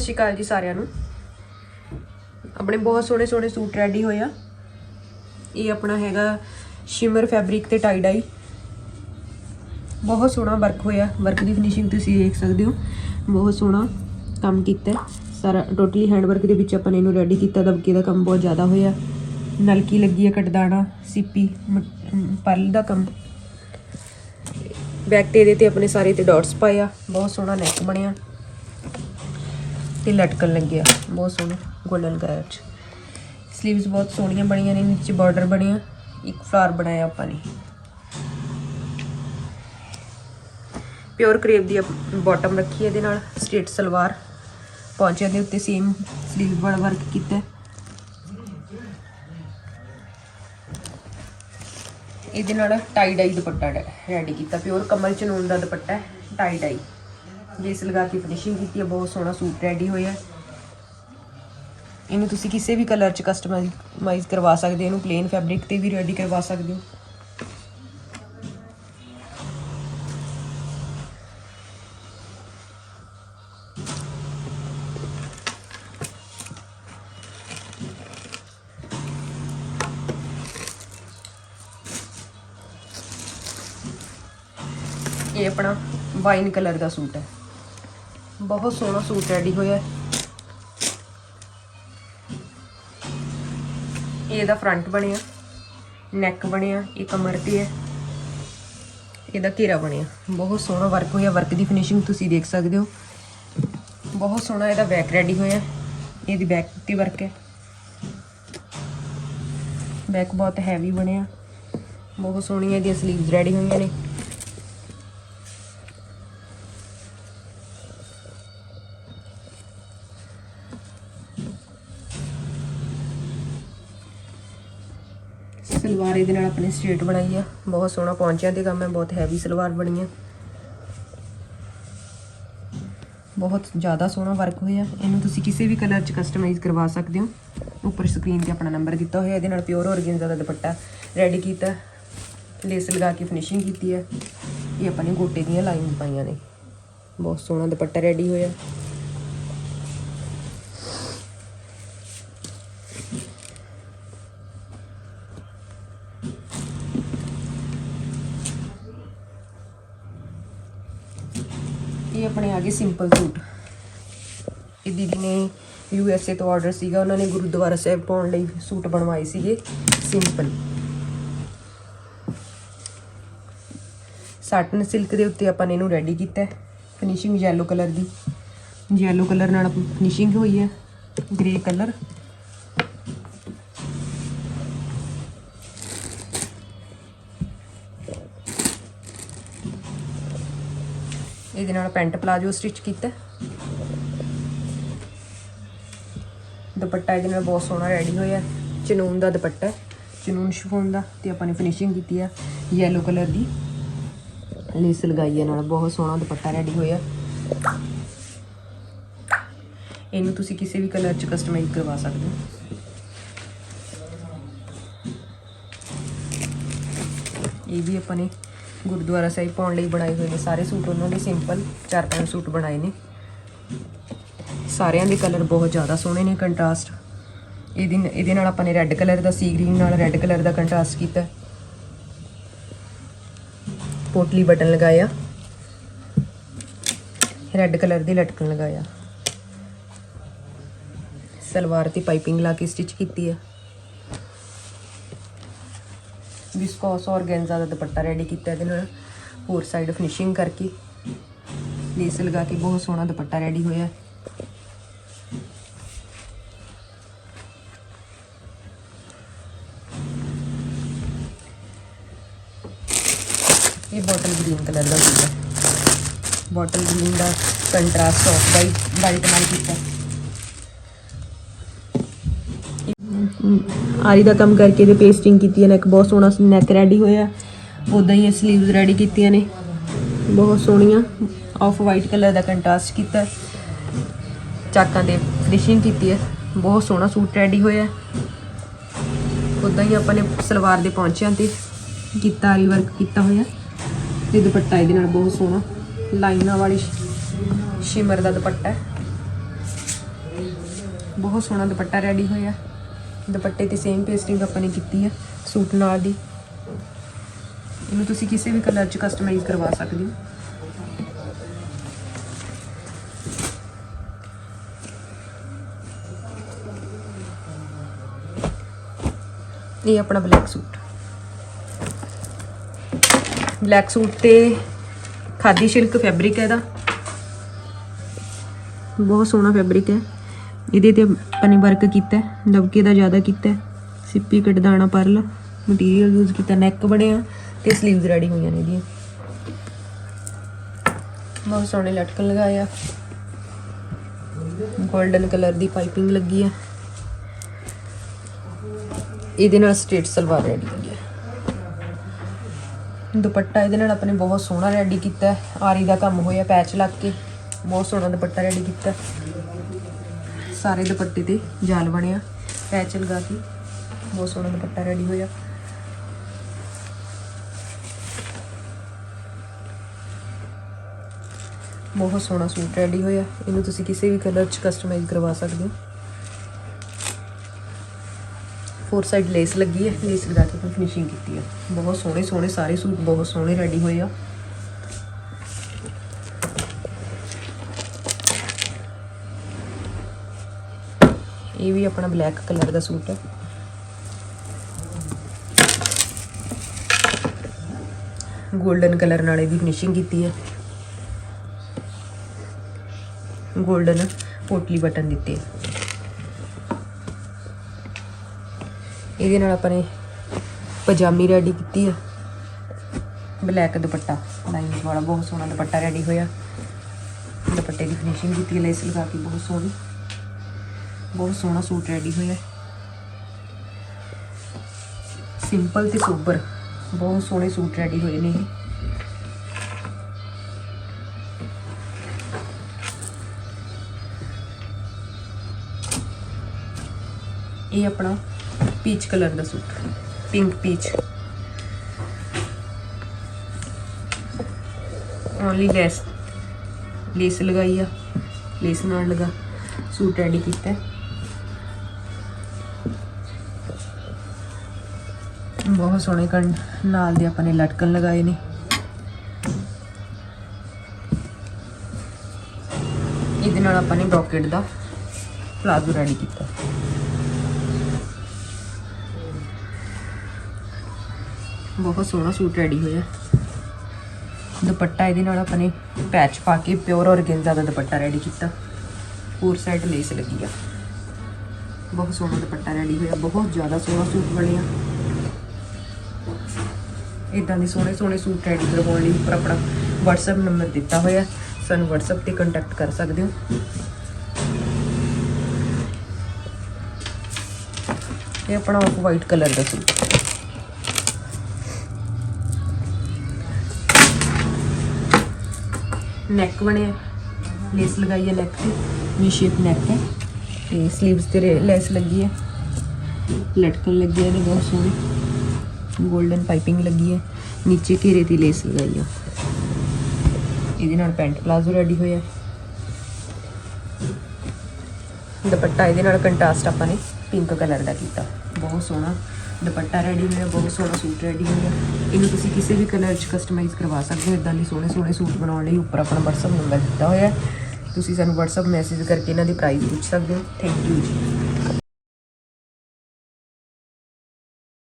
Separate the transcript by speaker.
Speaker 1: ਸਤਿ ਸ਼੍ਰੀ ਅਕਾਲ ਜੀ ਸਾਰਿਆਂ ਨੂੰ। ਆਪਣੇ ਬਹੁਤ ਸੋਹਣੇ ਸੋਹਣੇ ਸੂਟ ਰੈਡੀ ਹੋਏ ਆ। ਇਹ ਆਪਣਾ ਹੈਗਾ ਸ਼ਿਮਰ ਫੈਬਰਿਕ ਤੇ ਟਾਈ ਡਾਈ ਬਹੁਤ ਸੋਹਣਾ ਵਰਕ ਹੋਇਆ। ਵਰਕ ਦੀ ਫਿਨਿਸ਼ਿੰਗ ਤੁਸੀਂ ਦੇਖ ਸਕਦੇ ਹੋ। ਬਹੁਤ ਸੋਹਣਾ ਕੰਮ ਕੀਤਾ। ਸਾਰਾ ਟੋਟਲੀ ਹੈਂਡ ਵਰਕ ਦੇ ਵਿੱਚ ਆਪਾਂ ਨੇ ਇਹਨੂੰ ਰੈਡੀ ਕੀਤਾ। ਦਬਕੇ ਦਾ ਕੰਮ ਬਹੁਤ ਜ਼ਿਆਦਾ ਹੋਇਆ। ਨਲਕੀ ਲੱਗੀ ਹੈ ਕਟਦਾਣਾ, ਸੀਪੀ, ਮ- ਪਰਲ ਦਾ ਕੰਮ। ਬੈਕ ਤੇ ਇਹਦੇ ਤੇ ਆਪਣੇ ਸਾਰੇ ਤੇ ਡਾਟਸ ਪਾਇਆ ਬਹੁਤ ਸੋਹਣਾ ਨੈਕ ਬਣਿਆ। ਤੇ ਲਟਕਣ ਲੱਗਿਆ ਬਹੁਤ ਸੋਹਣਾ ਗੋਲਡਨ ਕਲਰ ਚ। ਸਲੀਵਸ ਬਹੁਤ ਸੋਹਣੀਆਂ ਬਣੀਆਂ ਨੇ, ਨੀਚੇ ਬਾਰਡਰ ਬਣਿਆ, ਇੱਕ ਫਲਾਰ ਬਣਾਇਆ ਆਪਾਂ ਨੇ। ਪਿਓਰ ਕਰੇਪ ਦੀ ਬਾਟਮ ਰੱਖੀ ਇਹਦੇ ਨਾਲ ਸਟ੍ਰੇਟ ਸਲਵਾਰ। ਪੌਂਚਿਆਂ ਦੇ ਉੱਤੇ ਸੇਮ ਸਲੀਵ ਵਾਲਾ ਵਰਕ ਕੀਤਾ। ਇਹਦੇ ਨਾਲ ਟਾਈ ਡਾਈ ਦੁਪੱਟਾ ਰੈਡੀ ਕੀਤਾ। ਪਿਓਰ ਕਮਲ ਚਨੂਨ ਦਾ ਦੁਪੱਟਾ ਹੈ ਟਾਈ ਡਾਈ ਲੇਸ ਲਗਾ ਕੇ ਫਿਨਿਸ਼ਿੰਗ ਕੀਤੀ ਹੈ, ਬਹੁਤ ਸੋਹਣਾ ਸੂਟ ਰੈਡੀ ਹੋਇਆ ਇਹਨੂੰ ਤੁਸੀਂ ਕਿਸੇ ਵੀ ਕਲਰ ਚ ਕਸਟਮਾਈਜ਼ ਕਰਵਾ ਸਕਦੇ ਹੋ, ਇਹਨੂੰ ਪਲੇਨ ਫੈਬਰਿਕ ਤੇ ਵੀ ਰੈਡੀ ਕਰਵਾ ਸਕਦੇ ਹੋ। ਇਹ ਆਪਣਾ ਵਾਈਨ ਕਲਰ ਦਾ ਸੂਟ ਹੈ। ਬਹੁਤ ਸੋਹਣਾ ਸੂਟ ਰੈਡੀ ਹੋਇਆ ਇਹਦਾ ਫਰੰਟ ਬਣਿਆ ਨੈਕ ਬਣਿਆ, ਇਹ ਕਮਰ ਤੇ ਹੈ। ਇਹਦਾ ਘੇਰਾ ਬਣਿਆ। ਬਹੁਤ ਸੋਹਣਾ ਵਰਕ ਹੋਇਆ। ਵਰਕ ਦੀ ਫਿਨਿਸ਼ਿੰਗ ਤੁਸੀਂ ਦੇਖ ਸਕਦੇ ਹੋ। ਬਹੁਤ ਸੋਹਣਾ ਇਹਦਾ ਬੈਕ ਰੈਡੀ ਹੋਇਆ। ਇਹਦੀ ਬੈਕ ਤੇ ਵਰਕ ਹੈ। ਬੈਕ ਬਹੁਤ ਹੈਵੀ ਬਣਿਆ। ਬਹੁਤ ਸੋਹਣੀਆਂ ਇਹਦੀਆਂ ਸਲੀਵਸ ਰੈਡੀ ਹੋਈਆਂ ਨੇ। ਸਲਵਾਰ ਇਹਦੇ ਨਾਲ ਆਪਣੀ ਸਟ੍ਰੇਟ ਬਣਾਈ ਆ। ਬਹੁਤ ਸੋਹਣਾ ਪੌਂਚਿਆਂ ਦੇ ਕੰਮ ਹੈ, ਬਹੁਤ ਹੈਵੀ ਸਲਵਾਰ ਬਣੀ ਹੈ ਬਹੁਤ ਜ਼ਿਆਦਾ ਸੋਹਣਾ ਵਰਕ ਹੋਇਆ। ਇਹਨੂੰ ਤੁਸੀਂ ਕਿਸੇ ਵੀ ਕਲਰ 'ਚ ਕਸਟਮਾਈਜ਼ ਕਰਵਾ ਸਕਦੇ ਹੋ। ਉੱਪਰ ਸਕਰੀਨ ਤੇ ਆਪਣਾ ਨੰਬਰ ਦਿੱਤਾ ਹੋਇਆ, ਇਹਦੇ ਨਾਲ ਪਿਓਰ ਔਰਗੈਂਜ਼ਾ ਦਾ ਦੁਪੱਟਾ ਰੈਡੀ ਕੀਤਾ। ਲੇਸ ਲਗਾ ਕੇ ਫਿਨਿਸ਼ਿੰਗ ਕੀਤੀ ਹੈ। ਇਹ ਆਪਾਂ ਨੇ ਗੋਟੇ ਦੀਆਂ ਲਾਈਨਸ ਪਾਈਆਂ ਨੇ। ਬਹੁਤ ਸੋਹਣਾ ਦੁਪੱਟਾ ਰੈਡੀ ਹੋਇਆ। ਆਪਣੇ ਆ ਗਏ ਸਿੰਪਲ ਸੂਟ। ਇਹ ਦੀਦੀ ਨੇ ਯੂ ਐਸ ਏ ਤੋਂ ਆਰਡਰ ਸੀਗਾ। ਉਹਨਾਂ ਨੇ ਗੁਰਦੁਆਰਾ ਸਾਹਿਬ ਪਾਉਣ ਲਈ ਸੂਟ ਬਣਵਾਏ ਸੀਗੇ। ਸਿੰਪਲ ਸਾਟਨ ਸਿਲਕ ਦੇ ਉੱਤੇ ਆਪਾਂ ਨੇ ਇਹਨੂੰ ਰੈਡੀ ਕੀਤਾ ਫਿਨਿਸ਼ਿੰਗ ਯੈਲੋ ਕਲਰ ਦੀ। ਯੈਲੋ ਕਲਰ ਨਾਲ ਫਿਨਿਸ਼ਿੰਗ ਹੋਈ ਹੈ। ਗ੍ਰੇ ਕਲਰ ਇਹਦੇ ਨਾਲ ਪੈਂਟ ਪਲਾਜੋ ਸਟਿਚ ਕੀਤਾ। ਦੁਪੱਟਾ ਇਹਦੇ ਨਾਲ ਬਹੁਤ ਸੋਹਣਾ ਰੈਡੀ ਹੋਇਆ। ਚਨੂਨ ਦਾ ਦੁਪੱਟਾ ਚਨੂਨ ਸ਼ਿਫੋਨ ਦਾ ਤੇ ਆਪਾਂ ਨੇ ਫਿਨਿਸ਼ਿੰਗ ਕੀਤੀ ਆ ਯੈਲੋ ਕਲਰ ਦੀ। ਲੇਸ ਲਗਾਈ ਹੈ ਨਾਲ, ਬਹੁਤ ਸੋਹਣਾ ਦੁਪੱਟਾ ਰੈਡੀ ਹੋਇਆ। ਇਹਨੂੰ ਤੁਸੀਂ ਕਿਸੇ ਵੀ ਕਲਰ ਚ ਕਸਟਮਾਈਜ਼ ਕਰਵਾ ਸਕਦੇ ਹੋ। ਇਹ ਵੀ ਆਪਾਂ ਨੇ ਗੁਰਦੁਆਰਾ ਸਾਹਿਬ ਪਾਉਣ ਲਈ ਬਣਾਏ ਹੋਏ ਨੇ ਸਾਰੇ ਸੂਟ, ਉਹਨਾਂ ਦੇ ਸਿੰਪਲ ਚਾਰ ਪੰਜ ਸੂਟ ਬਣਾਏ ਨੇ। ਸਾਰਿਆਂ ਦੇ ਕਲਰ ਬਹੁਤ ਜ਼ਿਆਦਾ ਸੋਹਣੇ ਨੇ ਕੰਟਰਾਸਟ ਇਹਦੀ ਇਹਦੇ ਨਾਲ ਆਪਾਂ ਨੇ ਰੈੱਡ ਕਲਰ ਦਾ ਸੀ ਗ੍ਰੀਨ ਨਾਲ ਰੈੱਡ ਕਲਰ ਦਾ ਕੰਟਰਾਸਟ ਕੀਤਾ। ਪੋਟਲੀ ਬਟਨ ਲਗਾਇਆ। ਰੈੱਡ ਕਲਰ ਦੀ ਲਟਕਣ ਲਗਾਇਆ। ਸਲਵਾਰ ਤੇ ਪਾਈਪਿੰਗ ਲਾ ਕੇ ਸਟਿਚ ਕੀਤੀ ਹੈ ਵਿਸਕੋਸ ਔਰਗੈਂਜ਼ਾ ਦਾ ਦੁਪੱਟਾ ਰੈਡੀ ਕੀਤਾ ਇਹਦੇ ਨਾਲ। ਹੋਰ ਸਾਈਡ ਫਿਨਿਸ਼ਿੰਗ ਕਰਕੇ। ਲੇਸ ਲਗਾ ਕੇ ਬਹੁਤ ਸੋਹਣਾ ਦੁਪੱਟਾ ਰੈਡੀ ਹੋਇਆ। ਇਹ ਬੋਟਲ ਗ੍ਰੀਨ ਕਲਰ ਦਾ ਸੂਟ ਬੋਟਲ ਗ੍ਰੀਨ ਦਾ ਕੰਟਰਾਸਟ ਆਫ ਵਾਈਟ ਵਾਈਟ ਨਾਲ ਕੀਤਾ। ਆਰੀ ਦਾ ਕੰਮ ਕਰਕੇ ਤੇ ਪੇਸਟਿੰਗ ਕੀਤੀ ਹੈ ਨੈਕ ਬਹੁਤ ਸੋਹਣਾ ਨੈਕ ਰੈਡੀ ਹੋਇਆ। ਉਦਾਂ ਹੀ ਸਲੀਵਸ ਰੈਡੀ ਕੀਤੀਆਂ ਨੇ। ਬਹੁਤ ਸੋਹਣੀਆਂ। ਆਫ ਵਾਈਟ ਕਲਰ ਦਾ ਕੰਟਰਾਸਟ ਕੀਤਾ। ਚਾਕਾਂ ਦੇ ਫਿਨਿਸ਼ਿੰਗ ਕੀਤੀ ਹੈ। ਬਹੁਤ ਸੋਹਣਾ ਸੂਟ ਰੈਡੀ ਹੋਇਆ। ਉਦਾਂ ਹੀ ਆਪਾਂ ਨੇ ਸਲਵਾਰ ਦੇ ਪੌਂਚਿਆਂ ਤੇ ਕੀਤਾ, ਆਰੀ ਵਰਕ ਕੀਤਾ ਹੋਇਆ। ਤੇ ਦੁਪੱਟਾ ਇਹਦੇ ਨਾਲ ਬਹੁਤ ਸੋਹਣਾ। ਲਾਈਨਾਂ ਵਾਲੀ ਸ਼ਿਮਰ ਦਾ ਦੁਪੱਟਾ। ਬਹੁਤ ਸੋਹਣਾ ਦੁਪੱਟਾ ਰੈਡੀ ਹੋਇਆ। ਦੁਪੱਟੇ ਤੇ ਸੇਮ ਪੇਸਟਿੰਗ ਆਪਾਂ ਨੇ ਕੀਤੀ ਹੈ ਸੂਟ ਨਾਲ ਦੀ। ਇਹਨੂੰ ਤੁਸੀਂ ਕਿਸੇ ਵੀ ਕਲਰ 'ਚ ਕਸਟਮਾਈਜ਼ ਕਰਵਾ ਸਕਦੇ ਹੋ। ਇਹ ਆਪਣਾ ਬਲੈਕ ਸੂਟ। ਬਲੈਕ ਸੂਟ ਤੇ ਖਾਦੀ ਸਿਲਕ ਫੈਬਰਿਕ ਹੈ ਇਹਦਾ। ਬਹੁਤ ਸੋਹਣਾ ਫੈਬਰਿਕ ਹੈ। ਇਹਦੇ ਤੇ ਆਪਾਂ ਨੇ ਵਰਕ ਕੀਤਾ ਦਬਕੇ ਦਾ ਜ਼ਿਆਦਾ ਕੀਤਾ ਸਿੱਪੀ ਕਟਦਾਣਾ ਪਰਲ ਮਟੀਰੀਅਲ ਯੂਜ਼ ਕੀਤਾ ਨੈਕ ਬਣਿਆ ਤੇ 슬ੀਵਸ ਰੈਡੀ ਹੋਈਆਂ ਨੇ ਇਹਦੀਆਂ। ਬਹੁਤ ਸੋਹਣੇ ਲਟਕਣ ਲਗਾਏ ਆ। 골ਡਨ ਕਲਰ ਦੀ ਪਾਈਪਿੰਗ ਲੱਗੀ ਆ। ਇਹਦੇ ਨਾਲ ਸਟੇਟ ਸਲਵਾਰ ਰੈਡੀ ਹੋਈ ਹੈ ਦੁਪੱਟਾ ਇਹਦੇ ਨਾਲ ਆਪਣੇ ਬਹੁਤ ਸੋਹਣਾ ਰੈਡੀ ਕੀਤਾ ਆਰੀ ਦਾ ਕੰਮ ਹੋਇਆ ਪੈਚ ਲੱਗ ਕੇ। ਬਹੁਤ ਸੋਹਣਾ ਦੁਪੱਟਾ ਰੈਡੀ ਕੀਤਾ। ਸਾਰੇ ਦੁਪੱਟੇ ਤੇ ਜਾਲ ਬਣਿਆ। ਪੈਚ ਲਗਾ ਕੇ। ਬਹੁਤ ਸੋਹਣਾ ਦੁਪੱਟਾ ਰੈਡੀ ਹੋਇਆ। ਬਹੁਤ ਸੋਹਣਾ ਸੂਟ ਰੈਡੀ ਹੋਇਆ। ਇਹਨੂੰ ਤੁਸੀਂ ਕਿਸੇ ਵੀ ਕਲਰ 'ਚ ਕਸਟਮਾਈਜ਼ ਕਰਵਾ ਸਕਦੇ ਹੋ। ਫੋਰ ਸਾਈਡ ਲੇਸ ਲੱਗੀ ਹੈ। ਲੇਸ ਲਗਾ ਕੇ ਆਪਾਂ ਫਿਨਿਸ਼ਿੰਗ ਕੀਤੀ ਹੈ। ਬਹੁਤ ਸੋਹਣੇ ਸੋਹਣੇ ਸਾਰੇ ਸੂਟ, ਬਹੁਤ ਸੋਹਣੇ ਰੈਡੀ ਹੋਏ ਆ। ਇਹ ਵੀ ਆਪਣਾ ਬਲੈਕ ਕਲਰ ਦਾ ਸੂਟ ਹੈ। 골ਡਨ ਕਲਰ ਨਾਲ ਇਹਦੀ ਫਿਨਿਸ਼ਿੰਗ ਕੀਤੀ ਹੈ। 골ਡਨ ਪੋਟਲੀ ਬਟਨ ਦਿੱਤੇ ਆ। ਇਹਦੇ ਨਾਲ ਆਪਾਂ ਨੇ ਪਜਾਮੀ ਰੈਡੀ ਕੀਤੀ ਹੈ। ਬਲੈਕ ਦੁਪੱਟਾ। ਲਾਈਨਸ ਵਾਲਾ, ਬਹੁਤ ਸੋਹਣਾ ਦੁਪੱਟਾ ਰੈਡੀ ਹੋਇਆ। ਦੁਪੱਟੇ ਦੀ ਫਿਨਿਸ਼ਿੰਗ ਕੀਤੀ ਹੈ ਲੇਸ ਲਗਾ ਕੇ, ਬਹੁਤ ਸੋਹਣੀ। ਬਹੁਤ ਸੋਹਣਾ ਸੂਟ ਰੈਡੀ ਹੋਇਆ। ਸਿੰਪਲ ਤੇ ਸੋਬਰ ਬਹੁਤ ਸੋਹਣੇ ਸੂਟ ਰੈਡੀ ਹੋਏ ਨੇ ਇਹ। ਆਪਣਾ ਪੀਚ ਕਲਰ ਦਾ suit pink peach only lace lace ਲਗਾਈ ਆ ਲੇਸ ਨਾਲ ਲਗਾ, ਸੂਟ ਰੈਡੀ ਕੀਤਾ। ਹੈ। ਬਹੁਤ ਸੋਹਣੇ ਕੰਨ ਨਾਲ ਦੇ ਆਪਾਂ ਨੇ ਲਟਕਣ ਲਗਾਏ ਨੇ। ਇਹਦੇ ਨਾਲ ਆਪਾਂ ਨੇ ਬ੍ਰੋਕੇਟ ਦਾ ਪਲਾਜ਼ੋ ਰੈਡੀ ਕੀਤਾ। ਬਹੁਤ ਸੋਹਣਾ ਸੂਟ ਰੈਡੀ ਹੋਇਆ। ਦੁਪੱਟਾ ਇਹਦੇ ਨਾਲ ਆਪਾਂ ਨੇ ਪੈਚ ਪਾ ਕੇ ਪਿਓਰ ਔਰਗੈਂਜ਼ਾ ਦਾ ਦੁਪੱਟਾ ਰੈਡੀ ਕੀਤਾ। ਹੋਰ ਸਾਈਡ ਲੇਸ ਲੱਗੀ ਆ। ਬਹੁਤ ਸੋਹਣਾ ਦੁਪੱਟਾ ਰੈਡੀ ਹੋਇਆ, ਬਹੁਤ ਜ਼ਿਆਦਾ ਸੋਹਣਾ ਸੂਟ ਬਣਿਆ। ਇਦਾਂ ਦੇ ਸੋਹਣੇ ਸੋਹਣੇ ਸੂਟ ਰੈਡੀ ਕਰਵਾਉਣ ਲਈ ਉੱਪਰ ਆਪਣਾ WhatsApp ਨੰਬਰ ਦਿੱਤਾ ਹੋਇਆ। ਸਾਨੂੰ WhatsApp ਤੇ ਕੰਟੈਕਟ ਕਰ ਸਕਦੇ ਹੋ। ਇਹ ਆਪਣਾ ਆਫ ਵਾਈਟ ਕਲਰ ਦਾ ਸੂਟ। ਨੈਕ ਬਣਿਆ। ਲੇਸ ਲਗਾਈ ਹੈ ਨੈਕ ਤੇ। ਵੀ ਸ਼ੇਪ ਨੈਕ ਹੈ। ਤੇ 슬ੀਵਸ ਤੇ ਲੈਸ ਲੱਗੀ ਹੈ। ਲਟਕਣ ਲੱਗੀ ਹੈ ਬਹੁਤ ਸੋਹਣੀ। 골ਡਨ ਪਾਈਪਿੰਗ ਲੱਗੀ ਹੈ। ਨੀਚੇ ਘੇਰੇ ਦੀ ਲੇਸ ਲਗਾਈ ਆ। ਇਹਦੇ ਨਾਲ ਪੈਂਟ ਪਲਾਜ਼ੋ ਰੈਡੀ ਹੋਇਆ ਦੁਪੱਟਾ ਇਹਦੇ ਨਾਲ ਕੰਟਰਾਸਟ ਆਪਾਂ ਨੇ ਪਿੰਕ ਕਲਰ ਦਾ ਕੀਤਾ। ਬਹੁਤ ਸੋਹਣਾ ਦੁਪੱਟਾ ਰੈਡੀ ਹੋਇਆ, ਬਹੁਤ ਸੋਹਣਾ ਸੂਟ ਰੈਡੀ ਹੋਇਆ। ਇਹਨੂੰ ਤੁਸੀਂ ਕਿਸੇ ਵੀ ਕਲਰ 'ਚ ਕਸਟਮਾਈਜ਼ ਕਰਵਾ ਸਕਦੇ ਹੋ। ਇਦਾਂ ਦੇ ਸੋਹਣੇ ਸੋਹਣੇ ਸੂਟ ਬਣਾਉਣ ਲਈ ਉੱਪਰ ਆਪਣਾ WhatsApp ਨੰਬਰ ਦਿੱਤਾ ਹੋਇਆ ਤੁਸੀਂ ਸਾਨੂੰ WhatsApp ਮੈਸੇਜ ਕਰਕੇ ਇਹਨਾਂ ਦੀ ਪ੍ਰਾਈਸ ਪੁੱਛ ਸਕਦੇ ਹੋ। ਥੈਂਕ ਯੂ ਜੀ।